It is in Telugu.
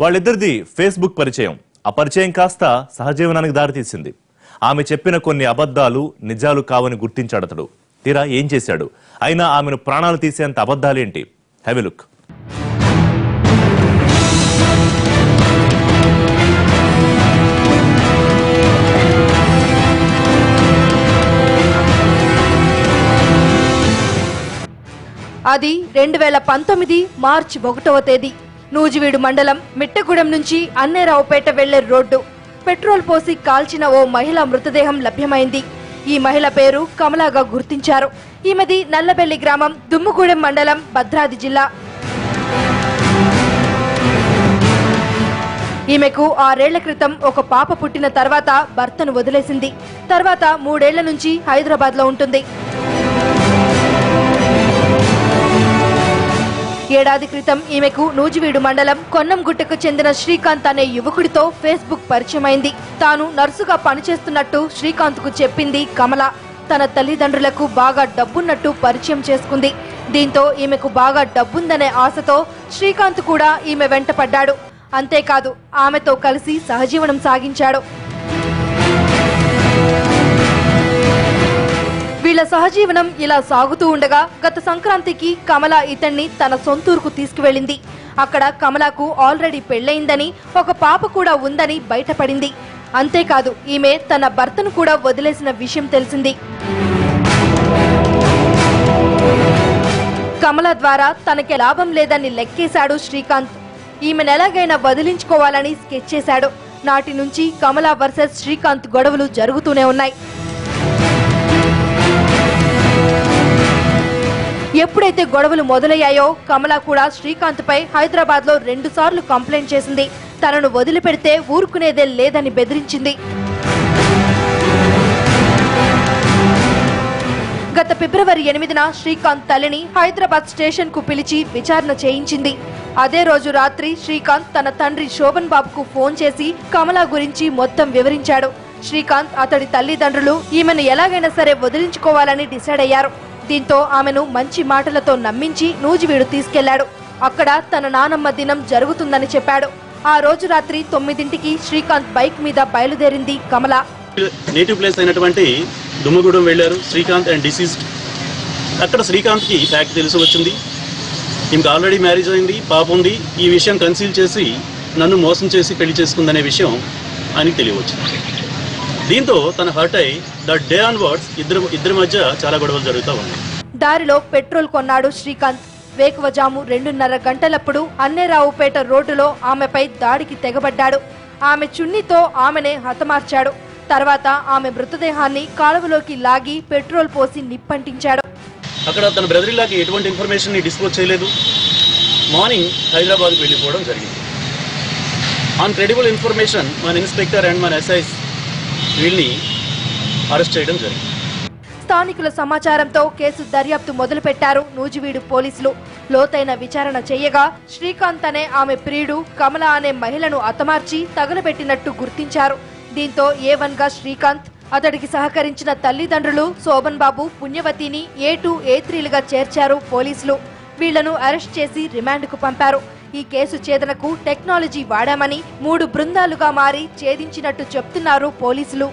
వాళ్ళిద్దరిది ఫేస్బుక్ పరిచయం. ఆ పరిచయం కాస్త సహజీవనానికి దారితీసింది. ఆమె చెప్పిన కొన్ని అబద్ధాలు నిజాలు కావని గుర్తించాడు అతడు తీరా ఏం చేశాడు? అయినా ఆమెను ప్రాణాలు తీసేంత అబద్ధాలేంటి? హ్యావ్ లుక్ అది రెండు వేల పంతొమ్మిది మార్చి ఒకటవ తేదీ. నూజివీడు మండలం మిట్టగూడెం నుంచి అన్నేరావుపేట వెళ్ళే రోడ్డు. పెట్రోల్ పోసి కాల్చిన ఓ మహిళ మృతదేహం లభ్యమైంది. ఈ మహిళ పేరు కమలాగా గుర్తించారు. ఈమెది నల్లబెల్లి గ్రామం దుమ్ముగూడెం మండలం భద్రాది జిల్లా. ఈమెకు ఆరేళ్ళ క్రితం ఒక పాప పుట్టిన తర్వాత భర్తను వదిలేసింది. తర్వాత మూడేళ్ళ నుంచి హైదరాబాద్లో ఉంటుంది. ఏడాది క్రితం ఈమెకు నూజివీడు మండలం కొన్నంగుట్టకు చెందిన శ్రీకాంత్ అనే యువకుడితో ఫేస్బుక్ పరిచయమైంది. తాను నర్సుగా పనిచేస్తున్నట్టు శ్రీకాంత్కు చెప్పింది కమల. తన తల్లిదండ్రులకు బాగా డబ్బున్నట్టు పరిచయం చేసుకుంది. దీంతో ఈమెకు బాగా డబ్బుందనే ఆశతో శ్రీకాంత్ కూడా ఈమె వెంట పడ్డాడు. అంతేకాదు ఆమెతో కలిసి సహజీవనం సాగించాడు. వీళ్ళ సహజీవనం ఇలా సాగుతూ ఉండగా గత సంక్రాంతికి కమల ఇతన్ని తన సొంతూరుకు తీసుకువెళ్ళింది. అక్కడ కమలకు ఆల్రెడీ పెళ్ళయిందని ఒక పాప కూడా ఉందని బయటపడింది. అంతేకాదు ఈమె తన భర్తను కూడా వదిలేసిన విషయం తెలిసింది. కమల ద్వారా తనకి లాభం లేదని లెక్కేశాడు శ్రీకాంత్. ఈమెను ఎలాగైనా వదిలించుకోవాలని స్కెచ్ చేశాడు. నాటి నుంచి కమల వర్సెస్ శ్రీకాంత్ గొడవలు జరుగుతూనే ఉన్నాయి. ఎప్పుడైతే గొడవలు మొదలయ్యాయో కమల కూడా శ్రీకాంత్ పై హైదరాబాద్లో రెండు సార్లు కంప్లైంట్ చేసింది. తనను వదిలిపెడితే ఊరుకునేదే లేదని బెదిరించింది. గత ఫిబ్రవరి ఎనిమిదిన శ్రీకాంత్ తల్లిని హైదరాబాద్ స్టేషన్కు పిలిచి విచారణ చేయించింది. అదే రోజు రాత్రి శ్రీకాంత్ తన తండ్రి శోభన్ బాబుకు ఫోన్ చేసి కమల గురించి మొత్తం వివరించాడు. శ్రీకాంత్ అతడి తల్లిదండ్రులు ఈమెను ఎలాగైనా సరే వదిలించుకోవాలని డిసైడ్ అయ్యారు. దీంతో ఆమెను మంచి మాటలతో నమ్మించి నూజివీడు తీసుకెళ్ళాడు. అక్కడ తన నానమ్మ దినం జరుగుతుందని చెప్పాడు. ఆ రోజు రాత్రి తొమ్మిదింటికి శ్రీకాంత్ బైక్ మీద బయలుదేరింది కమల. నేటివ్ ప్లేస్ అయినటువంటి దుమ్మగూడెం వెళ్ళారు. Srikanth and deceased. అక్కడ శ్రీకాంత్కి ఫ్యాక్ట్ తెలిసి వచ్చింది. ఈమెకు ఆల్రెడీ మ్యారేజ్ అయింది పాప ఉంది. ఈ విషయం కన్సీల్ చేసి నన్ను మోసం చేసి పెళ్ళి చేసుకుందనే విషయం ఆయనకి తెలియవచ్చింది. దీంతో తన హర్ట్ అయి ద డే ఆన్ వర్డ్స్ ఇద్దరు ఇద్దరి మధ్య చాలా గొడవలు జరుగుతూ ఉన్నాయి. దారిలో పెట్రోల్ కొన్నాడు శ్రీకాంత్. వేకువజాము రెండున్నర గంటలప్పుడు అన్నేరావుపేట రోడ్డులో ఆమెపై దాడికి తెగబడ్డాడు. ఆమె చున్నీతో ఆమెనే హతమార్చాడు. తర్వాత ఆమె మృతదేహాన్ని కాలువలోకి లాగి పెట్రోల్ పోసి నిప్పంటించాడు. అక్కడ తన బ్రదర్ ఇలాకి ఎటువంటి ఇన్ఫర్మేషన్ డిస్క్లోజ్ చేయలేదు. మార్నింగ్ హైదరాబాద్కి వెళ్ళిపోవడం జరిగింది. ఆన్ క్రెడిబుల్ ఇన్ఫర్మేషన్ మన ఇన్స్పెక్టర్ అండ్ మన ఎస్ఐస్ వీళ్ళని అరెస్ట్ చేయడం జరిగింది. స్థానికుల సమాచారంతో కేసు దర్యాప్తు మొదలుపెట్టారు నూజివీడు పోలీసులు. లోతైన విచారణ చేయగా శ్రీకాంత్ అనే ఆమె ప్రియుడు కమల అనే మహిళను అతమార్చి తగలబెట్టినట్టు గుర్తించారు. దీంతో ఏ వన్గా శ్రీకాంత్ అతడికి సహకరించిన తల్లిదండ్రులు శోభన్ బాబు పుణ్యవతిని ఏ టూ ఏ త్రీలుగా చేర్చారు పోలీసులు. వీళ్ళను అరెస్ట్ చేసి రిమాండ్కు పంపారు. ఈ కేసు ఛేదనకు టెక్నాలజీ వాడామని మూడు బృందాలుగా మారి ఛేదించినట్టు చెప్తున్నారు పోలీసులు.